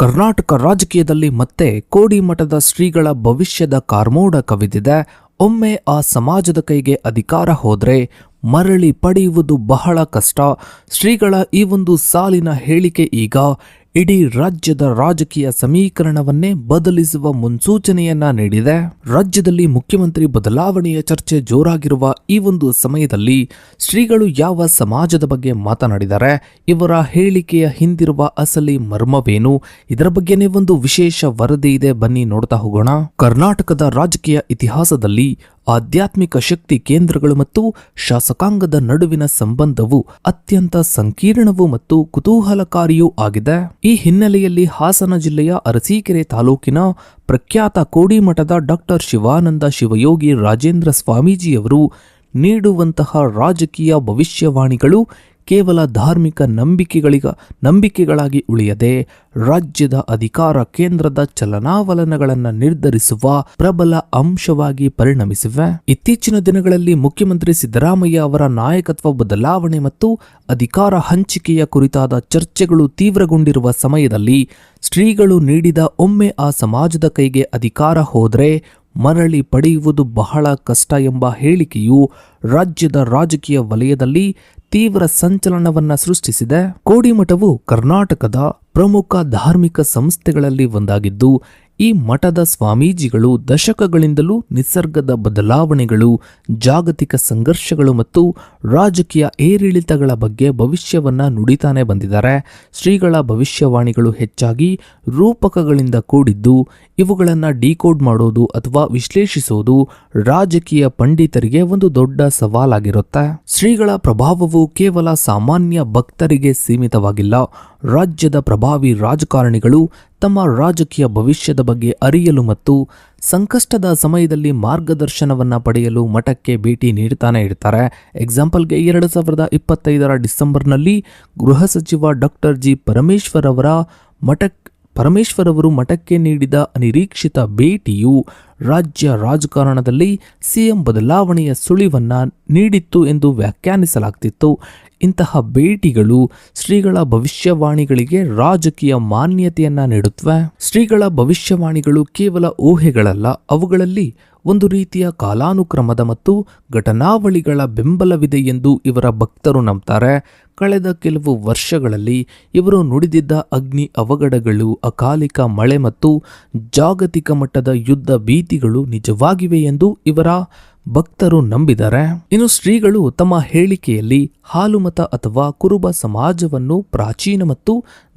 ಕರ್ನಾಟಕ ರಾಜಕೀಯದಲ್ಲಿ ಮತ್ತೆ ಕೋಡಿಮಠದ ಶ್ರೀಗಳ ಭವಿಷ್ಯದ ಕಾರ್ಮೋಡ ಕವಿದಿದೆ. ಒಮ್ಮೆ ಆ ಸಮಾಜದ ಕೈಗೆ ಅಧಿಕಾರ ಹೋದ್ರೆ ಮರಳಿ ಪಡೆಯುವುದು ಬಹಳ ಕಷ್ಟ. ಶ್ರೀಗಳ ಈ ಒಂದು ಸಾಲಿನ ಹೇಳಿಕೆ ಈಗ ಇಡೀ ರಾಜ್ಯದ ರಾಜಕೀಯ ಸಮೀಕರಣವನ್ನೇ ಬದಲಿಸುವ ಮುನ್ಸೂಚನೆಯನ್ನ ನೀಡಿದೆ. ರಾಜ್ಯದಲ್ಲಿ ಮುಖ್ಯಮಂತ್ರಿ ಬದಲಾವಣೆಯ ಚರ್ಚೆ ಜೋರಾಗಿರುವ ಈ ಒಂದು ಸಮಯದಲ್ಲಿ ಶ್ರೀಗಳು ಯಾವ ಸಮಾಜದ ಬಗ್ಗೆ ಮಾತನಾಡಿದ್ದಾರೆ ಇವರ ಹೇಳಿಕೆಯ ಹಿಂದಿರುವ ಅಸಲಿ ಮರ್ಮವೇನು? ಇದರ ಬಗ್ಗೆನೇ ಒಂದು ವಿಶೇಷ ವರದಿ ಇದೆ. ಬನ್ನಿ ನೋಡ್ತಾ ಹೋಗೋಣ. ಕರ್ನಾಟಕದ ರಾಜಕೀಯ ಇತಿಹಾಸದಲ್ಲಿ ಆಧ್ಯಾತ್ಮಿಕ ಶಕ್ತಿ ಕೇಂದ್ರಗಳು ಮತ್ತು ಶಾಸಕಾಂಗದ ನಡುವಿನ ಸಂಬಂಧವು ಅತ್ಯಂತ ಸಂಕೀರ್ಣವೂ ಮತ್ತು ಕುತೂಹಲಕಾರಿಯೂ ಆಗಿದೆ. ಈ ಹಿನ್ನೆಲೆಯಲ್ಲಿ ಹಾಸನ ಜಿಲ್ಲೆಯ ಅರಸೀಕೆರೆ ತಾಲೂಕಿನ ಪ್ರಖ್ಯಾತ ಕೋಡಿಮಠದ ಡಾಕ್ಟರ್ ಶಿವಾನಂದ ಶಿವಯೋಗಿ ರಾಜೇಂದ್ರ ಸ್ವಾಮೀಜಿಯವರು ನೀಡುವಂತಹ ರಾಜಕೀಯ ಭವಿಷ್ಯವಾಣಿಗಳು ಕೇವಲ ಧಾರ್ಮಿಕ ನಂಬಿಕೆಗಳಿಗ ನಂಬಿಕೆಗಳಾಗಿ ಉಳಿಯದೆ ರಾಜ್ಯದ ಅಧಿಕಾರ ಕೇಂದ್ರದ ಚಲನಾವಲನಗಳನ್ನು ನಿರ್ಧರಿಸುವ ಪ್ರಬಲ ಅಂಶವಾಗಿ ಪರಿಣಮಿಸಿವೆ. ಇತ್ತೀಚಿನ ದಿನಗಳಲ್ಲಿ ಮುಖ್ಯಮಂತ್ರಿ ಸಿದ್ದರಾಮಯ್ಯ ಅವರ ನಾಯಕತ್ವ ಬದಲಾವಣೆ ಮತ್ತು ಅಧಿಕಾರ ಹಂಚಿಕೆಯ ಕುರಿತಾದ ಚರ್ಚೆಗಳು ತೀವ್ರಗೊಂಡಿರುವ ಸಮಯದಲ್ಲಿ ಸ್ತ್ರೀಗಳು ನೀಡಿದ ಒಮ್ಮೆ ಆ ಸಮಾಜದ ಕೈಗೆ ಅಧಿಕಾರ ಹೋದ್ರೆ ಮರಳಿ ಪಡೆಯುವುದು ಬಹಳ ಕಷ್ಟ ಎಂಬ ಹೇಳಿಕೆಯು ರಾಜ್ಯದ ರಾಜಕೀಯ ವಲಯದಲ್ಲಿ ತೀವ್ರ ಸಂಚಲನವನ್ನ ಸೃಷ್ಟಿಸಿದೆ. ಕೋಡಿಮಠವು ಕರ್ನಾಟಕದ ಪ್ರಮುಖ ಧಾರ್ಮಿಕ ಸಂಸ್ಥೆಗಳಲ್ಲಿ ಒಂದಾಗಿದ್ದು ಈ ಮಠದ ಸ್ವಾಮೀಜಿಗಳು ದಶಕಗಳಿಂದಲೂ ನಿಸರ್ಗದ ಬದಲಾವಣೆಗಳು, ಜಾಗತಿಕ ಸಂಘರ್ಷಗಳು ಮತ್ತು ರಾಜಕೀಯ ಏರಿಳಿತಗಳ ಬಗ್ಗೆ ಭವಿಷ್ಯವನ್ನು ನುಡಿತಾನೆ ಬಂದಿದ್ದಾರೆ. ಶ್ರೀಗಳ ಭವಿಷ್ಯವಾಣಿಗಳು ಹೆಚ್ಚಾಗಿ ರೂಪಕಗಳಿಂದ ಕೂಡಿದ್ದು, ಇವುಗಳನ್ನು ಡಿಕೋಡ್ ಮಾಡೋದು ಅಥವಾ ವಿಶ್ಲೇಷಿಸೋದು ರಾಜಕೀಯ ಪಂಡಿತರಿಗೆ ಒಂದು ದೊಡ್ಡ ಸವಾಲಾಗಿರುತ್ತೆ. ಶ್ರೀಗಳ ಪ್ರಭಾವವು ಕೇವಲ ಸಾಮಾನ್ಯ ಭಕ್ತರಿಗೆ ಸೀಮಿತವಾಗಿಲ್ಲ ರಾಜ್ಯದ ಪ್ರಭಾವಿ ರಾಜಕಾರಣಿಗಳು ತಮ್ಮ ರಾಜಕೀಯ ಭವಿಷ್ಯದ ಬಗ್ಗೆ ಅರಿಯಲು ಮತ್ತು ಸಂಕಷ್ಟದ ಸಮಯದಲ್ಲಿ ಮಾರ್ಗದರ್ಶನವನ್ನು ಪಡೆಯಲು ಮಠಕ್ಕೆ ಭೇಟಿ ನೀಡ್ತಾನೆ ಇರ್ತಾರೆ. ಎಕ್ಸಾಂಪಲ್ಗೆ ಎರಡು ಸಾವಿರದ ಇಪ್ಪತ್ತೈದರ ಡಿಸೆಂಬರ್ನಲ್ಲಿ ಗೃಹ ಸಚಿವ ಡಾಕ್ಟರ್ ಜಿ ಪರಮೇಶ್ವರ್ ಅವರ ಮಠ ಪರಮೇಶ್ವರ್ ಅವರು ಮಠಕ್ಕೆ ನೀಡಿದ ಅನಿರೀಕ್ಷಿತ ಭೇಟಿಯು ರಾಜ್ಯ ರಾಜಕಾರಣದಲ್ಲಿ ಸಿಎಂ ಬದಲಾವಣೆಯ ಸುಳಿವನ್ನು ನೀಡಿತ್ತು ಎಂದು ವ್ಯಾಖ್ಯಾನಿಸಲಾಗ್ತಿತ್ತು. ಇಂತಹ ಭೇಟಿಗಳು ಶ್ರೀಗಳ ಭವಿಷ್ಯವಾಣಿಗಳಿಗೆ ರಾಜಕೀಯ ಮಾನ್ಯತೆಯನ್ನು ನೀಡುತ್ತವೆ ಶ್ರೀಗಳ ಭವಿಷ್ಯವಾಣಿಗಳು ಕೇವಲ ಊಹೆಗಳಲ್ಲ, ಅವುಗಳಲ್ಲಿ ಒಂದು ರೀತಿಯ ಕಾಲಾನುಕ್ರಮದ ಮತ್ತು ಘಟನಾವಳಿಗಳ ಬೆಂಬಲವಿದೆ ಎಂದು ಇವರ ಭಕ್ತರು ನಂಬ್ತಾರೆ. ಕಳೆದ ಕೆಲವು ವರ್ಷಗಳಲ್ಲಿ ಇವರು ನುಡಿದಿದ್ದ ಅಗ್ನಿ ಅವಘಡಗಳು, ಅಕಾಲಿಕ ಮಳೆ ಮತ್ತು ಜಾಗತಿಕ ಮಟ್ಟದ ಯುದ್ಧ ಭೀತಿಗಳು ನಿಜವಾಗಿವೆ ಎಂದು ಇವರ ಭಕ್ತರು ನಂಬಿದ್ದಾರೆ ಇನ್ನು ಶ್ರೀಗಳು ತಮ್ಮ ಹೇಳಿಕೆಯಲ್ಲಿ ಹಾಲುಮತ ಅಥವಾ ಕುರುಬ ಸಮಾಜವನ್ನು ಪ್ರಾಚೀನ ಮತ್ತು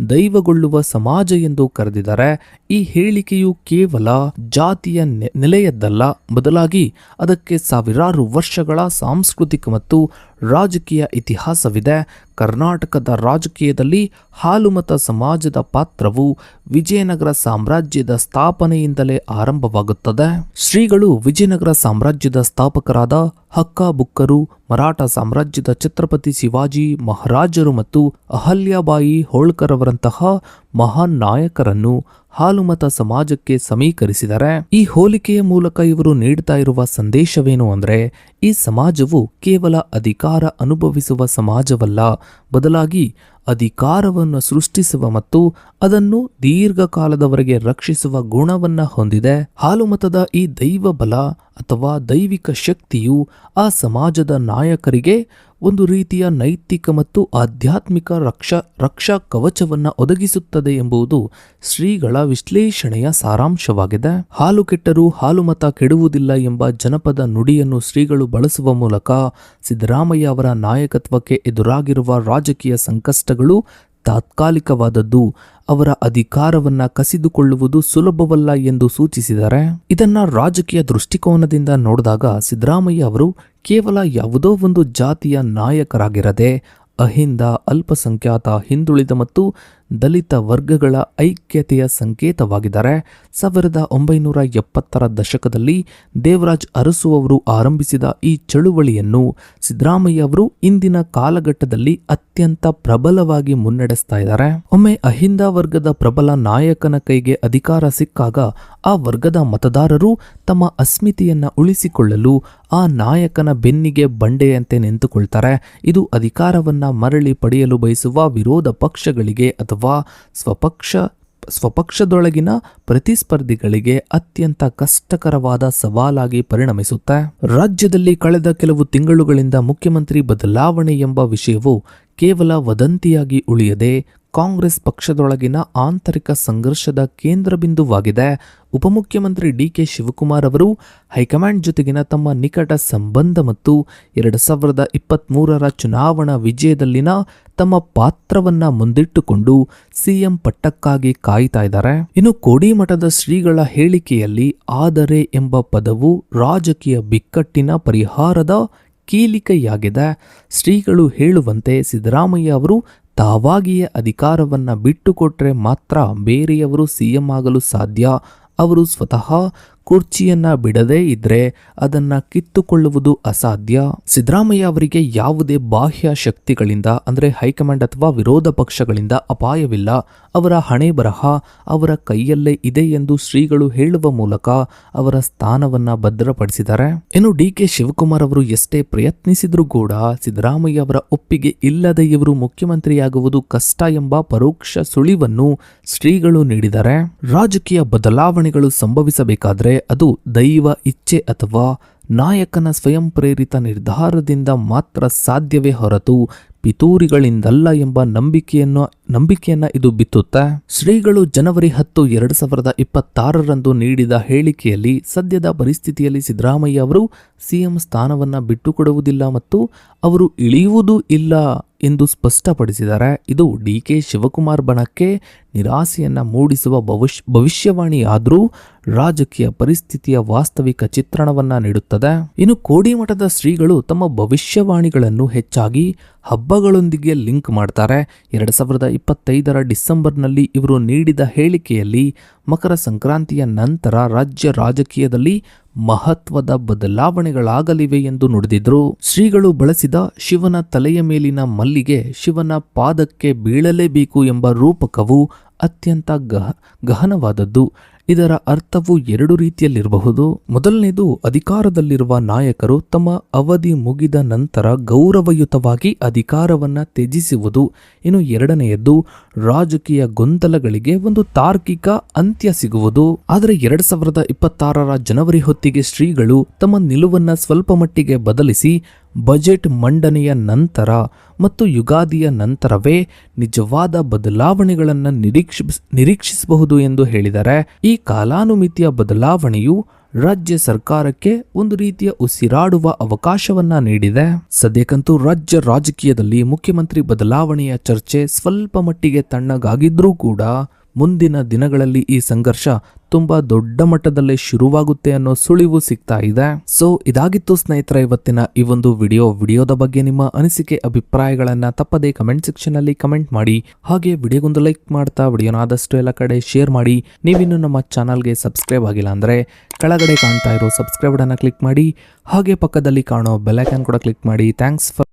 ದೈವಗೊಳ್ಳುವ ಸಮಾಜ ಎಂದು ಕರೆದಿದ್ದಾರೆ. ಈ ಹೇಳಿಕೆಯು ಕೇವಲ ಜಾತಿಯ ನೆಲೆಯದ್ದಲ್ಲ ಬದಲಾಗಿ ಅದಕ್ಕೆ ಸಾವಿರಾರು ವರ್ಷಗಳ ಸಾಂಸ್ಕೃತಿಕ ಮತ್ತು ರಾಜಕೀಯ ಇತಿಹಾಸವಿದೆ. ಕರ್ನಾಟಕದ ರಾಜಕೀಯದಲ್ಲಿ ಹಾಲುಮತ ಸಮಾಜದ ಪಾತ್ರವು ವಿಜಯನಗರ ಸಾಮ್ರಾಜ್ಯದ ಸ್ಥಾಪನೆಯಿಂದಲೇ ಆರಂಭವಾಗುತ್ತದೆ. ಶ್ರೀಗಳು ವಿಜಯನಗರ ಸಾಮ್ರಾಜ್ಯದ ಸ್ಥಾಪಕರಾದ ಹಕ್ಕ ಬುಕ್ಕರು, ಮರಾಠ ಸಾಮ್ರಾಜ್ಯದ ಛತ್ರಪತಿ ಶಿವಾಜಿ ಮಹಾರಾಜರು ಮತ್ತು ಅಹಲ್ಯಾಬಾಯಿ ಹೋಳ್ಕರ್ ಅವರಂತಹ ಮಹಾನ್ ನಾಯಕರನ್ನು ಹಾಲುಮತ ಸಮಾಜಕ್ಕೆ ಸಮೀಕರಿಸಿದರೆ, ಈ ಹೋಲಿಕೆಯ ಮೂಲಕ ಇವರು ನೀಡ್ತಾ ಇರುವ ಸಂದೇಶವೇನು ಅಂದ್ರೆ, ಈ ಸಮಾಜವು ಕೇವಲ ಅಧಿಕಾರ ಅನುಭವಿಸುವ ಸಮಾಜವಲ್ಲ, ಬದಲಾಗಿ ಅಧಿಕಾರವನ್ನು ಸೃಷ್ಟಿಸುವ ಮತ್ತು ಅದನ್ನು ದೀರ್ಘಕಾಲದವರೆಗೆ ರಕ್ಷಿಸುವ ಗುಣವನ್ನ ಹೊಂದಿದೆ. ಹಾಲುಮತದ ಈ ದೈವ ಬಲ ಅಥವಾ ದೈವಿಕ ಶಕ್ತಿಯು ಆ ಸಮಾಜದ ನಾಯಕರಿಗೆ ಒಂದು ರೀತಿಯ ನೈತಿಕ ಮತ್ತು ಆಧ್ಯಾತ್ಮಿಕ ರಕ್ಷಾ ರಕ್ಷಾ ಕವಚವನ್ನು ಒದಗಿಸುತ್ತದೆ ಎಂಬುದು ಶ್ರೀಗಳ ವಿಶ್ಲೇಷಣೆಯ ಸಾರಾಂಶವಾಗಿದೆ. ಹಾಲು ಕೆಟ್ಟರೂ ಹಾಲುಮತ ಕೆಡುವುದಿಲ್ಲ ಎಂಬ ಜನಪದ ನುಡಿಯನ್ನು ಶ್ರೀಗಳು ಬಳಸುವ ಮೂಲಕ ಸಿದ್ದರಾಮಯ್ಯ ಅವರ ನಾಯಕತ್ವಕ್ಕೆ ಎದುರಾಗಿರುವ ರಾಜಕೀಯ ಸಂಕಷ್ಟಗಳು ತಾತ್ಕಾಲಿಕವಾದದ್ದು ಅವರ ಅಧಿಕಾರವನ್ನ ಕಸಿದುಕೊಳ್ಳುವುದು ಸುಲಭವಲ್ಲ ಎಂದು ಸೂಚಿಸಿದರೆ? ಇದನ್ನ ರಾಜಕೀಯ ದೃಷ್ಟಿಕೋನದಿಂದ ನೋಡಿದಾಗ ಸಿದ್ದರಾಮಯ್ಯ ಅವರು ಕೇವಲ ಯಾವುದೋ ಒಂದು ಜಾತಿಯ ನಾಯಕರಾಗಿರದೆ ಅಹಿಂದ, ಅಲ್ಪಸಂಖ್ಯಾತ, ಹಿಂದುಳಿದ ಮತ್ತು ದಲಿತ ವರ್ಗಗಳ ಐಕ್ಯತೆಯ ಸಂಕೇತವಾಗಿದ್ದಾರೆ ಸಾವಿರದ ಒಂಬೈನೂರ ಎಪ್ಪತ್ತರ ದಶಕದಲ್ಲಿ ದೇವರಾಜ್ ಅರಸು ಅವರು ಆರಂಭಿಸಿದ ಈ ಚಳುವಳಿಯನ್ನು ಸಿದ್ದರಾಮಯ್ಯ ಅವರು ಇಂದಿನ ಕಾಲಘಟ್ಟದಲ್ಲಿ ಅತ್ಯಂತ ಪ್ರಬಲವಾಗಿ ಮುನ್ನಡೆಸ್ತಾ ಇದ್ದಾರೆ. ಒಮ್ಮೆ ಅಹಿಂದ ವರ್ಗದ ಪ್ರಬಲ ನಾಯಕನ ಕೈಗೆ ಅಧಿಕಾರ ಸಿಕ್ಕಾಗ ಆ ವರ್ಗದ ಮತದಾರರು ತಮ್ಮ ಅಸ್ಮಿತೆಯನ್ನ ಉಳಿಸಿಕೊಳ್ಳಲು ಆ ನಾಯಕನ ಬೆನ್ನಿಗೆ ಬಂಡೆಯಂತೆ ನಿಂತುಕೊಳ್ತಾರೆ. ಇದು ಅಧಿಕಾರವನ್ನ ಮರಳಿ ಪಡೆಯಲು ಬಯಸುವ ವಿರೋಧ ಪಕ್ಷಗಳಿಗೆ ಅಥವಾ ಸ್ವಪಕ್ಷ, ಸ್ವಪಕ್ಷದೊಳಗಿನ ಪ್ರತಿಸ್ಪರ್ಧಿಗಳಿಗೆ ಅತ್ಯಂತ ಕಷ್ಟಕರವಾದ ಸವಾಲಾಗಿ ಪರಿಣಮಿಸುತ್ತೆ. ರಾಜ್ಯದಲ್ಲಿ ಕಳೆದ ಕೆಲವು ತಿಂಗಳುಗಳಿಂದ ಮುಖ್ಯಮಂತ್ರಿ ಬದಲಾವಣೆ ಎಂಬ ವಿಷಯವು ಕೇವಲ ವದಂತಿಯಾಗಿ ಉಳಿಯದೆ ಕಾಂಗ್ರೆಸ್ ಪಕ್ಷದೊಳಗಿನ ಆಂತರಿಕ ಸಂಘರ್ಷದ ಕೇಂದ್ರ ಬಿಂದುವಾಗಿದೆ. ಉಪಮುಖ್ಯಮಂತ್ರಿ ಡಿಕೆ ಶಿವಕುಮಾರ್ ಅವರು ಹೈಕಮಾಂಡ್ ಜೊತೆಗಿನ ತಮ್ಮ ನಿಕಟ ಸಂಬಂಧ ಮತ್ತು ಎರಡು ಸಾವಿರದ ಇಪ್ಪತ್ತ್ಮೂರರ ಚುನಾವಣಾ ವಿಜಯದಲ್ಲಿನ ತಮ್ಮ ಪಾತ್ರವನ್ನ ಮುಂದಿಟ್ಟುಕೊಂಡು ಸಿಎಂ ಪಟ್ಟಕ್ಕಾಗಿ ಕಾಯ್ತಾ ಇದ್ದಾರೆ. ಇನ್ನು ಕೋಡಿಮಠದ ಶ್ರೀಗಳ ಹೇಳಿಕೆಯಲ್ಲಿ ಆದರೆ ಎಂಬ ಪದವು ರಾಜಕೀಯ ಬಿಕ್ಕಟ್ಟಿನ ಪರಿಹಾರದ ಕೀಲಿಕೆಯಾಗಿದೆ. ಶ್ರೀಗಳು ಹೇಳುವಂತೆ ಸಿದ್ದರಾಮಯ್ಯ ಅವರು ತಾವಾಗಿಯೇ ಅಧಿಕಾರವನ್ನು ಬಿಟ್ಟುಕೊಟ್ರೆ ಮಾತ್ರ ಬೇರೆಯವರು ಸಿಎಂ ಆಗಲು ಸಾಧ್ಯ? ಅವರು ಸ್ವತಃ ಕುರ್ಚಿಯನ್ನ ಬಿಡದೇ ಇದ್ರೆ ಅದನ್ನ ಕಿತ್ತುಕೊಳ್ಳುವುದು ಅಸಾಧ್ಯ. ಸಿದ್ದರಾಮಯ್ಯ ಅವರಿಗೆ ಯಾವುದೇ ಬಾಹ್ಯ ಶಕ್ತಿಗಳಿಂದ, ಅಂದರೆ ಹೈಕಮಾಂಡ್ ಅಥವಾ ವಿರೋಧ ಪಕ್ಷಗಳಿಂದ ಅಪಾಯವಿಲ್ಲ. ಅವರ ಹಣೆ ಬರಹ ಅವರ ಕೈಯಲ್ಲೇ ಇದೆ ಎಂದು ಶ್ರೀಗಳು ಹೇಳುವ ಮೂಲಕ ಅವರ ಸ್ಥಾನವನ್ನ ಭದ್ರಪಡಿಸಿದ್ದಾರೆ. ಇನ್ನು ಡಿ ಕೆ ಶಿವಕುಮಾರ್ ಅವರು ಎಷ್ಟೇ ಪ್ರಯತ್ನಿಸಿದ್ರೂ ಕೂಡ ಸಿದ್ದರಾಮಯ್ಯ ಅವರ ಒಪ್ಪಿಗೆ ಇಲ್ಲದೆ ಇವರು ಮುಖ್ಯಮಂತ್ರಿಯಾಗುವುದು ಕಷ್ಟ ಎಂಬ ಪರೋಕ್ಷ ಸುಳಿವನ್ನು ಶ್ರೀಗಳು ನೀಡಿದ್ದಾರೆ. ರಾಜಕೀಯ ಬದಲಾವಣೆಗಳು ಸಂಭವಿಸಬೇಕಾದ್ರೆ ಅದು ದೈವ ಇಚ್ಛೆ ಅಥವಾ ನಾಯಕನ ಸ್ವಯಂ ಪ್ರೇರಿತ ನಿರ್ಧಾರದಿಂದ ಮಾತ್ರ ಸಾಧ್ಯವೇ ಹೊರತು ಪಿತೂರಿಗಳಿಂದಲ್ಲ ಎಂಬ ನಂಬಿಕೆಯನ್ನು, ನಂಬಿಕೆಯನ್ನ ಇದು ಬಿತ್ತುತ್ತೆ? ಶ್ರೀಗಳು ಜನವರಿ ಹತ್ತು, ಎರಡು ಸಾವಿರದ ಇಪ್ಪತ್ತಾರರಂದು ನೀಡಿದ ಹೇಳಿಕೆಯಲ್ಲಿ ಸದ್ಯದ ಪರಿಸ್ಥಿತಿಯಲ್ಲಿ ಸಿದ್ದರಾಮಯ್ಯ ಅವರು ಸಿಎಂ ಸ್ಥಾನವನ್ನು ಬಿಟ್ಟುಕೊಡುವುದಿಲ್ಲ ಮತ್ತು ಅವರು ಇಳಿಯುವುದೂ ಇಲ್ಲ. ಎಂದು ಸ್ಪಷ್ಟಪಡಿಸಿದರೆ ಇದು ಡಿ ಕೆ ಶಿವಕುಮಾರ್ ಬಣಕ್ಕೆ ನಿರಾಸೆಯನ್ನು ಮೂಡಿಸುವ ಭವಿಷ್ ಭವಿಷ್ಯವಾಣಿಯಾದರೂ ರಾಜಕೀಯ ಪರಿಸ್ಥಿತಿಯ ವಾಸ್ತವಿಕ ಚಿತ್ರಣವನ್ನ ನೀಡುತ್ತದೆ. ಇನ್ನು ಕೋಡಿಮಠದ ಶ್ರೀಗಳು ತಮ್ಮ ಭವಿಷ್ಯವಾಣಿಗಳನ್ನು ಹೆಚ್ಚಾಗಿ ಹಬ್ಬಗಳೊಂದಿಗೆ ಲಿಂಕ್ ಮಾಡ್ತಾರೆ. ಎರಡು ಸಾವಿರದ ಇಪ್ಪತ್ತೈದರ ಡಿಸೆಂಬರ್ನಲ್ಲಿ ಇವರು ನೀಡಿದ ಹೇಳಿಕೆಯಲ್ಲಿ ಮಕರ ಸಂಕ್ರಾಂತಿಯ ನಂತರ ರಾಜ್ಯ ರಾಜಕೀಯದಲ್ಲಿ ಮಹತ್ವದ ಬದಲಾವಣೆಗಳಾಗಲಿವೆ ಎಂದು ನುಡಿದಿದ್ರು. ಶ್ರೀಗಳು ಬಳಸಿದ ಶಿವನ ತಲೆಯ ಮೇಲಿನ ಮಲ್ಲಿಗೆ ಶಿವನ ಪಾದಕ್ಕೆ ಬೀಳಲೇಬೇಕು ಎಂಬ ರೂಪಕವು ಅತ್ಯಂತ ಗಹ, ಗಹನವಾದದ್ದು. ಇದರ ಅರ್ಥವು ಎರಡು ರೀತಿಯಲ್ಲಿರಬಹುದು. ಮೊದಲನೇದು, ಅಧಿಕಾರದಲ್ಲಿರುವ ನಾಯಕರು ತಮ್ಮ ಅವಧಿ ಮುಗಿದ ನಂತರ ಗೌರವಯುತವಾಗಿ ಅಧಿಕಾರವನ್ನು ತ್ಯಜಿಸುವುದು. ಇನ್ನು ಎರಡನೆಯದ್ದು ರಾಜಕೀಯ ಗೊಂದಲಗಳಿಗೆ ಒಂದು ತಾರ್ಕಿಕ ಅಂತ್ಯ ಸಿಗುವುದು. ಆದರೆ ಎರಡ್ ಸಾವಿರದ ಇಪ್ಪತ್ತಾರರ ಜನವರಿ ಹೊತ್ತಿಗೆ ಶ್ರೀಗಳು ತಮ್ಮ ನಿಲುವನ್ನ ಸ್ವಲ್ಪ ಮಟ್ಟಿಗೆ ಬದಲಿಸಿ ಬಜೆಟ್ ಮಂಡನೆಯ ನಂತರ ಮತ್ತು ಯುಗಾದಿಯ ನಂತರವೇ ನಿಜವಾದ ಬದಲಾವಣೆಗಳನ್ನು ನಿರೀಕ್ಷ ನಿರೀಕ್ಷಿಸಬಹುದು ಎಂದು ಹೇಳಿದರೆ, ಈ ಕಾಲಾನುಮಿತಿಯ ಬದಲಾವಣೆಯು ರಾಜ್ಯ ಸರ್ಕಾರಕ್ಕೆ ಒಂದು ರೀತಿಯ ಉಸಿರಾಡುವ ಅವಕಾಶವನ್ನ ನೀಡಿದೆ. ಸದ್ಯಕ್ಕಂತೂ ರಾಜ್ಯ ರಾಜಕೀಯದಲ್ಲಿ ಮುಖ್ಯಮಂತ್ರಿ ಬದಲಾವಣೆಯ ಚರ್ಚೆ ಸ್ವಲ್ಪ ಮಟ್ಟಿಗೆ ತಣ್ಣಗಾಗಿದ್ರೂ ಕೂಡ ಮುಂದಿನ ದಿನಗಳಲ್ಲಿ ಈ ಸಂಘರ್ಷ ತುಂಬಾ ದೊಡ್ಡ ಮಟ್ಟದಲ್ಲೇ ಶುರುವಾಗುತ್ತೆ ಅನ್ನೋ ಸುಳಿವು ಸಿಗ್ತಾ ಇದೆ. ಸೊ ಇದಾಗಿತ್ತು ಸ್ನೇಹಿತರ, ಇವತ್ತಿನ ಈ ಒಂದು ವಿಡಿಯೋ. ವಿಡಿಯೋದ ಬಗ್ಗೆ ನಿಮ್ಮ ಅನಿಸಿಕೆ, ಅಭಿಪ್ರಾಯಗಳನ್ನ ತಪ್ಪದೆ ಕಮೆಂಟ್ ಸೆಕ್ಷನ್ ಅಲ್ಲಿ ಕಮೆಂಟ್ ಮಾಡಿ. ಹಾಗೆ ವಿಡಿಯೋಗೊಂದು ಲೈಕ್ ಮಾಡ್ತಾ ವಿಡಿಯೋನ ಆದಷ್ಟು ಎಲ್ಲ ಕಡೆ ಶೇರ್ ಮಾಡಿ. ನೀವಿನ್ನು ನಮ್ಮ ಚಾನಲ್ಗೆ ಸಬ್ಸ್ಕ್ರೈಬ್ ಆಗಿಲ್ಲ ಅಂದ್ರೆ ಕೆಳಗಡೆ ಕಾಣ್ತಾ ಇರೋ ಸಬ್ಸ್ಕ್ರೈಬ್ ಅನ್ನ ಕ್ಲಿಕ್ ಮಾಡಿ. ಹಾಗೆ ಪಕ್ಕದಲ್ಲಿ ಕಾಣೋ ಬೆಲ್ ಐಕಾನ್ ಕೂಡ ಕ್ಲಿಕ್ ಮಾಡಿ. Thanks for